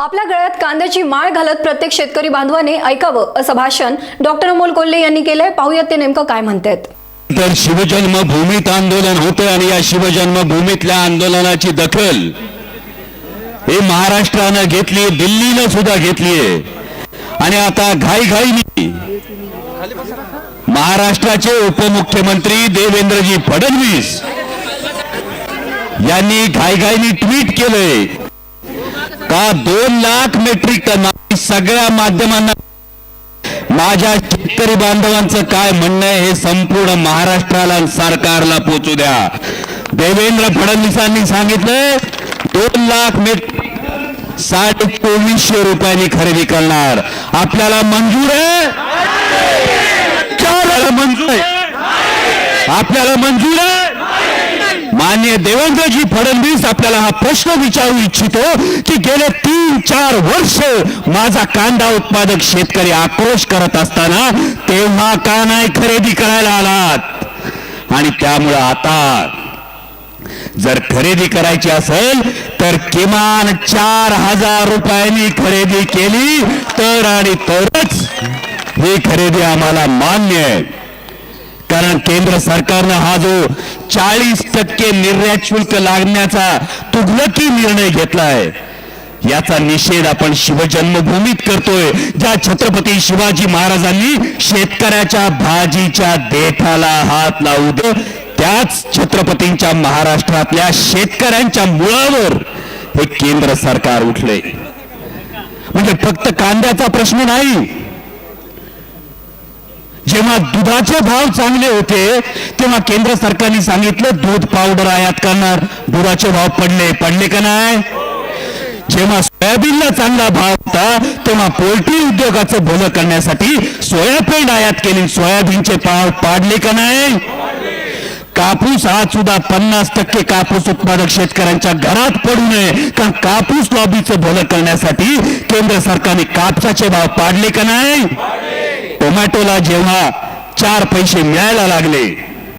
आपल्या गळ्यात कांद्याची माळ घालत प्रत्येक शेतकरी बांधवाने ऐकावं असं भाषण डॉक्टर अमोल कोल्हे यांनी केलंय. पाहूयात ते नेमकं काय म्हणतात तर शिवजन्मभूमीत आंदोलन होतं आणि या शिवजन्मभूमीतल्या आंदोलनाची दखल हे महाराष्ट्रानं घेतली दिल्लीनं सुद्धा घेतलीये. आणि आता घाईघाईनी महाराष्ट्राचे उपमुख्यमंत्री देवेंद्रजी फडणवीस यांनी घाईघाईनी ट्विट केलंय. का दोन लाख मेट्रिक टन सगळ्या माध्यमांना माझ्या शेतकरी बांधवांचं काय म्हणणं आहे हे संपूर्ण महाराष्ट्राला सरकारला पोचू द्या. देवेंद्र फडणवीसांनी सांगितलं दोन लाख मेट्रिक साडे चोवीसशे रुपयांनी खरेदी करणार. आपल्याला मंजूर आहे? मंजूर आहे. आपल्याला मंजूर आहे? मान्य देवेंद्रजी फडणवीस आपल्याला हा प्रश्न विचारू इच्छितो की गेले तीन चार वर्ष माझा कांदा उत्पादक शेतकरी आक्रोश करत असताना तेव्हा का नाही खरेदी करायला आलात? आणि त्यामुळं आता जर खरेदी करायची असेल तर किमान चार हजार रुपयांनी खरेदी केली तर आणि तरच ही खरेदी आम्हाला मान्य आहे. कारण केंद्र सरकारनं हा जो चाळीस टक्के निर्यात शुल्क लागण्याचा तुगलकी निर्णय घेतलाय याचा निषेध आपण शिवजन्मभूमीत करतोय ज्या छत्रपती शिवाजी महाराजांनी शेतकऱ्याच्या भाजीच्या देठाला हात लावू दे त्याच छत्रपतींच्या महाराष्ट्रातल्या शेतकऱ्यांच्या मुळावर हे केंद्र सरकार उठले म्हणजे फक्त कांद्याचा प्रश्न नाही जेव्हा दुधाचे भाव चांगले होते तेव्हा केंद्र सरकारने सांगितलं दूध पावडर आयात करणार. दुधाचे भाव पडले. पडले का नाही? जेव्हा सोयाबीनला चांगला भाव होता तेव्हा पोल्ट्री उद्योगाचं भलं करण्यासाठी सोयाबीन आयात केली. सोयाबीनचे भाव पाडले का नाही? कापूस आज सुद्धा पन्नास टक्के कापूस उत्पादक शेतकऱ्यांच्या घरात पडू नये. कारण कापूस लॉबीचं भलं करण्यासाठी केंद्र सरकारने कापसाचे भाव पाडले का नाही? टोमॅटोला जेव्हा चार पैसे मिळायला लागले